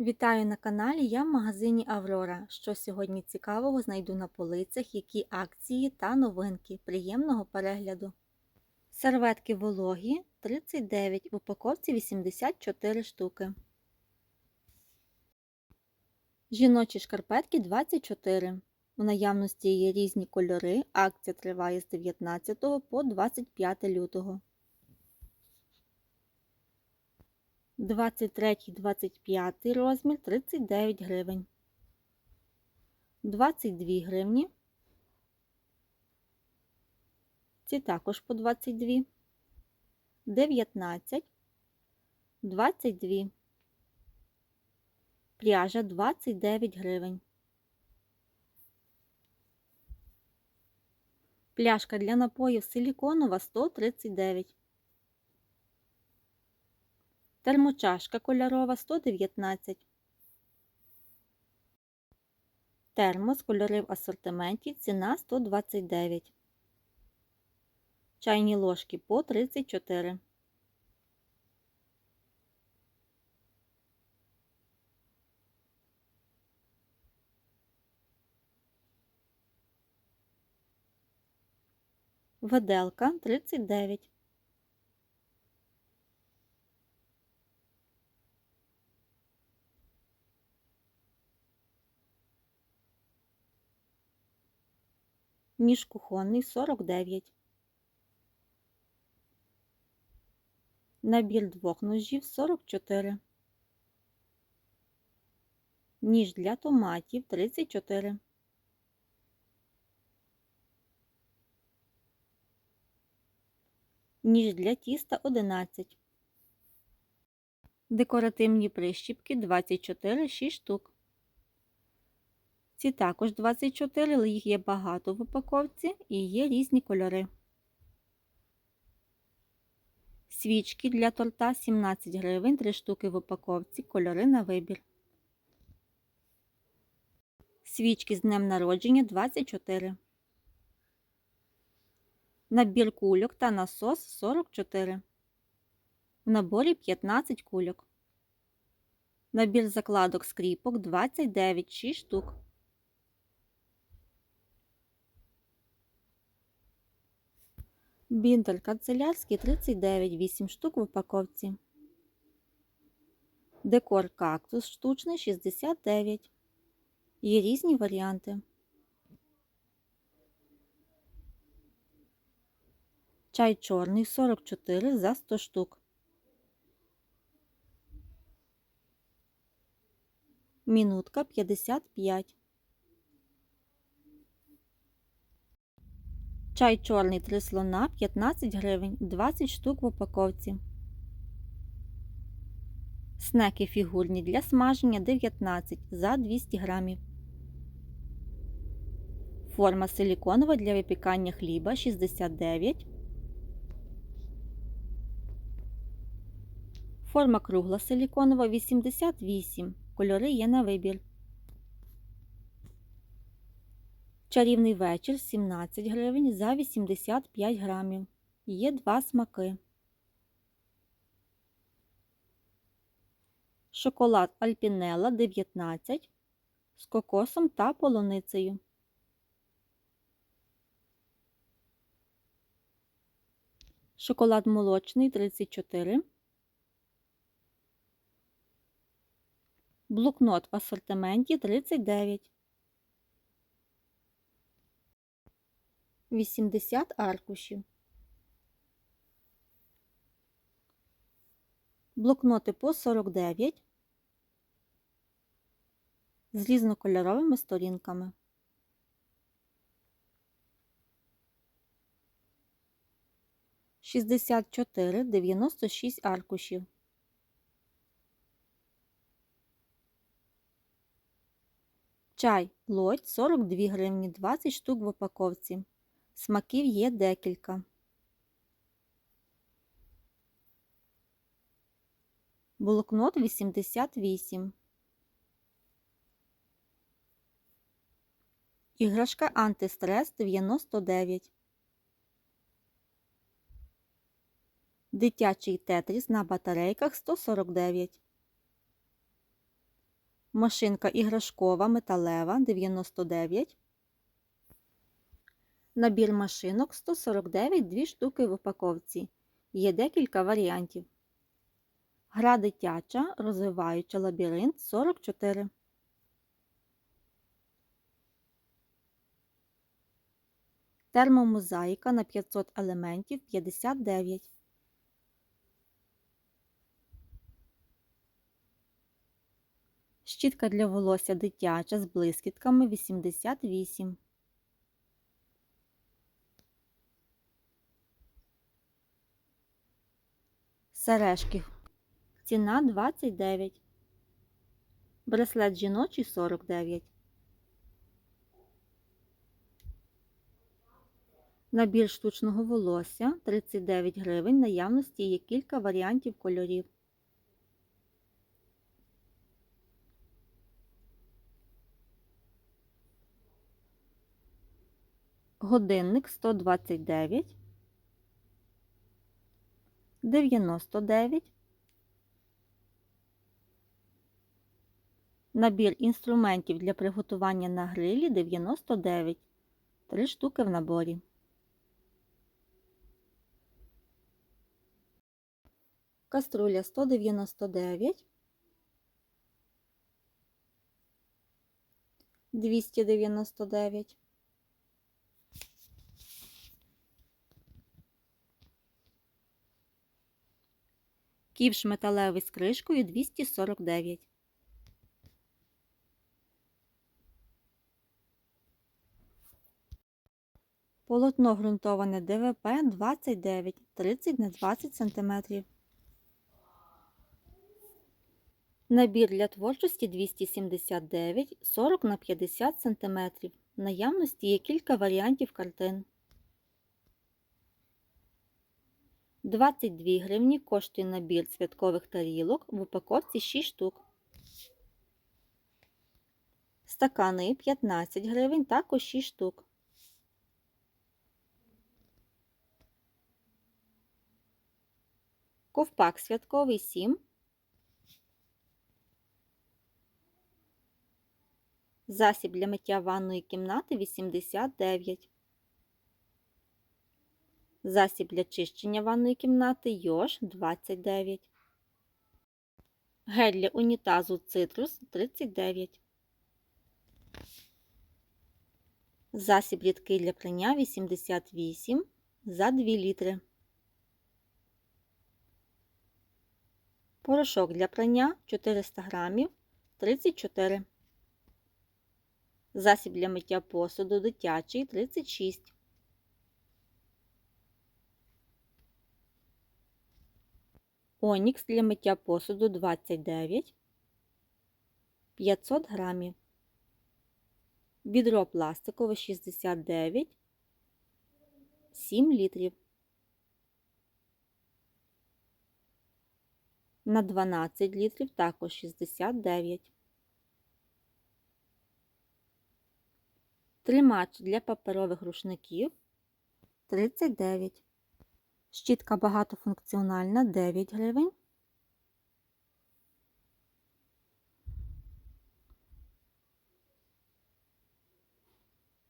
Вітаю на каналі, я в магазині Аврора. Що сьогодні цікавого знайду на полицях, які акції та новинки. Приємного перегляду. Серветки вологі 39, в упаковці 84 штуки. Жіночі шкарпетки 24. У наявності є різні кольори. Акція триває з 19 по 25 лютого. 23-25 розмір 39 гривень. 22 гривні. Ці також по 22. 19. 22. Пряжа 29 гривень. Пляшка для напоїв силіконова 139. Термочашка кольорова 119. Термос кольори в асортименті ціна 129. Чайні ложки по 34. Виделка 39. Ніж кухонний 49. Набір двох ножів 44. Ніж для томатів 34. Ніж для тіста 11. Декоративні прищіпки 24 6 штук. Ці також 24, але їх є багато в упаковці і є різні кольори. Свічки для торта 17 гривень, 3 штуки в упаковці, кольори на вибір. Свічки з днем народження 24. Набір кульок та насос 44. В наборі 15 кульок. Набір закладок скріпок 29 6 штук. Бінтер канцелярський 39 8 штук в упаковці. Декор кактус штучний 69. Є різні варіанти. Чай чорний 44 за 100 штук. Мінутка 55. Чай чорний 3 слона 15 гривень, 20 штук в упаковці. Снеки фігурні для смаження 19 за 200 грамів. Форма силіконова для випікання хліба 69. Форма кругла силіконова 88. Кольори є на вибір. Чарівний вечір 17 гривень за 85 грамів. Є два смаки. Шоколад Альпінелла 19 з кокосом та полуницею. Шоколад молочний 34. Блокнот в асортименті 39. 80 аркушів. Блокноти по 49 з різнокольоровими сторінками. Шістдесят чотири дев'яносто шість аркушів. Чай лодь 42 гривні 20 штук в упаковці. Смаків є декілька. Блокнот 88. Іграшка антистрес 99. Дитячий тетріс на батарейках 149. Машинка іграшкова металева 99. Набір машинок 149 2 штуки в упаковці. Є декілька варіантів. Гра дитяча, розвиваюча лабіринт 44. Термомозаїка на 500 елементів 59. Щітка для волосся дитяча з блискітками 88. Сережки. Ціна 29. Браслет жіночий 49. Набір штучного волосся 39 гривень. Наявності є кілька варіантів кольорів. Годинник 129, 99. Набір інструментів для приготування на грилі 99. 3 штуки в наборі. Каструля 199. 299. Ківш металевий з кришкою 249. Полотно ґрунтоване ДВП 29, 30 на 20 см. Набір для творчості 279, 40 на 50 см. Наявності є кілька варіантів картин. 22 гривні коштує набір святкових тарілок в упаковці 6 штук. Стакани 15 гривень, також 6 штук. Ковпак святковий 7. Засіб для миття ванної кімнати 89. Засіб для чищення ванної кімнати Йош 29. Гель для унітазу цитрус 39. Засіб рідкий для прання 88 за 2 літри. Порошок для прання 400 грамів 34. Засіб для миття посуду дитячий 36. Онікс для миття посуду 29 500 грамів. Відро пластикове 69 7 літрів. На 12 літрів також 69. Тримач для паперових рушників 39. Щітка багатофункціональна 9 гривень.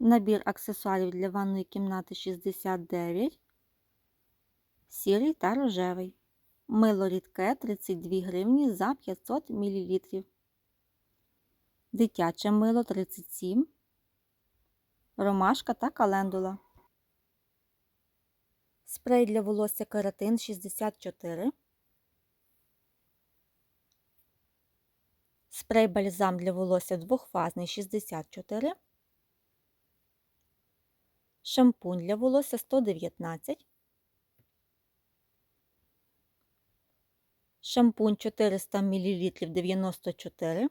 Набір аксесуарів для ванної кімнати 69, сірий та рожевий. Мило рідке 32 гривні за 500 мл. Дитяче мило 37, ромашка та календула. Спрей для волосся кератин 64. Спрей бальзам для волосся двохфазний 64. Шампунь для волосся 119. Шампунь 400 мл 94.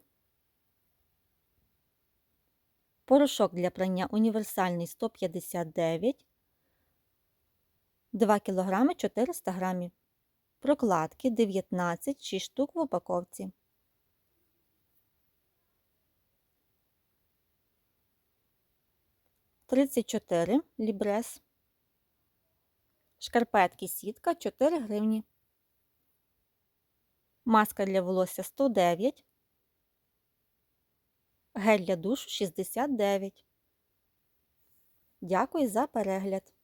Порошок для прання універсальний 159. 2 кг 400 г. Прокладки 19 6 штук в упаковці. Тридцять чотири лібрес. Шкарпетки сітка 4 гривні. Маска для волосся 109. Гель для душу 69. Дякую за перегляд!